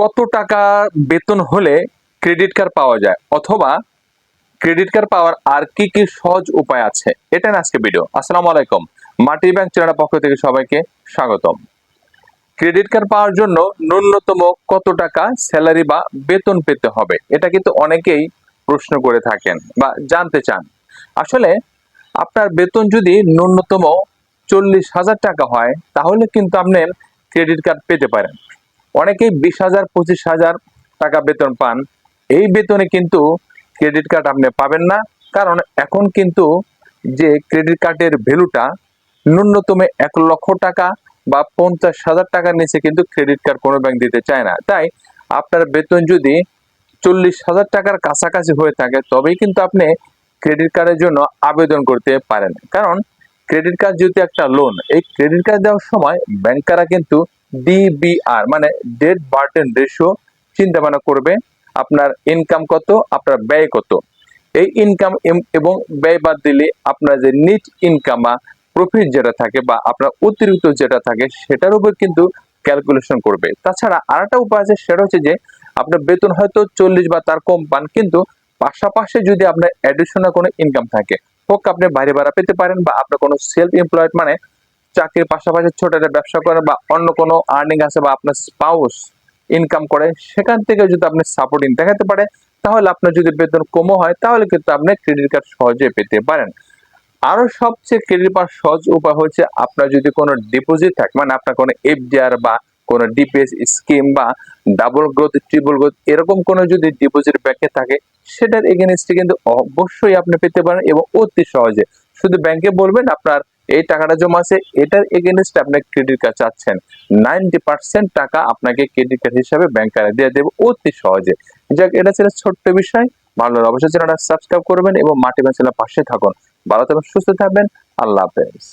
কত টাকা বেতন হলে ক্রেডিট কার্ড পাওয়া যায়? অথবা ক্রেডিট কার্ড পাওয়ার আর কি কি সহজ উপায় আছে? এটা না আজকে ভিডিও আসসালামু আলাইকুম। মাটি ব্যাংক চ্যানেলের পক্ষ থেকে সবাইকে স্বাগতম। ক্রেডিট কার্ড পাওয়ার জন্য ন্যূনতম কত টাকা স্যালারি বা বেতন পেতে হবে? এটা কিন্তু অনেকেই প্রশ্ন করে থাকেন বা জানতে চান। আসলে আপনার বেতন যদি ন্যূনতম চল্লিশ হাজার টাকা হয়, তাহলে কিন্তু আপনি ক্রেডিট কার্ড পেতে পারেন। অনেকেই বিশ হাজার, পঁচিশ হাজার টাকা বেতন পান। এই বেতনে কিন্তু ক্রেডিট কার্ড আপনি পাবেন না। কারণ এখন কিন্তু যে ক্রেডিট কার্ডের ভ্যালুটা ন্যূনতম এক লক্ষ টাকা বা পঞ্চাশ হাজার টাকার নিচে কিন্তু ক্রেডিট কার্ড কোনো ব্যাংক দিতে চায় না। তাই আপনার বেতন যদি চল্লিশ হাজার টাকার কাছাকাছি হয়ে থাকে, তবেই কিন্তু আপনি ক্রেডিট কার্ডের জন্য আবেদন করতে পারেন। কারণ ক্রেডিট কার্ড যেহেতু একটা লোন এই ক্রেডিট কার্ড দেওয়ার সময় ব্যাংকাররা কিন্তু ডিবিআর মানে ডেট বার্টেন রেশিও চিন্তা ভাবনা করবে আপনার ইনকাম কত, আপনার ব্যয় কত। এই ইনকাম এবং ব্যয় বাদ দিলে আপনার যে নিট ইনকাম বা প্রফিট যেটা থাকে বা আপনার অতিরিক্ত যেটা থাকে, সেটার উপর কিন্তু ক্যালকুলেশন করবে। তাছাড়া আরেকটা উপায় আছে, সেটা হচ্ছে যে আপনার বেতন হয়তো চল্লিশ বা তার কম পান, কিন্তু পাশাপাশি যদি আপনার অ্যাডিশনাল কোনো ইনকাম থাকে, হোক আপনি বাইরে ভাড়া পেতে পারেন বা আপনার কোনো সেলফ এমপ্লয়েড মানে চাকরির পাশাপাশি ছোট একটা ব্যবসা করেন বা অন্য কোনো আর্নিং আছে বা আপনার স্পাউস ইনকাম করে, সেখান থেকে যদি আপনি সাপোর্টিং দেখাতে পারে, তাহলে আপনার যদি বেতন কমও হয়, তাহলে কিন্তু আপনি ক্রেডিট কার্ড সহজে পেতে পারেন। আরও সবচেয়ে ক্রেডিট পাওয়ার সহজ উপায় হচ্ছে আপনার যদি কোনো ডিপোজিট থাকে মানে আপনার কোনো এফডিআর বা কোনো ডিপিএস স্কিম বা ডাবল গ্রোথ ট্রিপল গ্রোথ এরকম কোনো যদি ডিপোজিট ব্যাংকে থাকে, সেটার এগেনস্টে কিন্তু অবশ্যই আপনি পেতে পারেন এবং অতি সহজে। শুধু ব্যাংকে বলবেন, আপনার এই টাকাটা জমা আছে, এটার এগেনস্টে আপনি ক্রেডিট কার্ড চাচ্ছেন। নাইনটি পার্সেন্ট টাকা আপনাকে ক্রেডিট কার্ড হিসাবে ব্যাংকারে দিয়ে দেবে অতি সহজে। যাক, এটা ছিল ছোট্ট বিষয়। ভালো অবশ্যই চ্যানেলটা সাবস্ক্রাইব করবেন এবং মাটি চ্যানেলের পাশে থাকুন। ভালো থাকবেন, সুস্থ থাকবেন। আল্লাহ হাফেজ।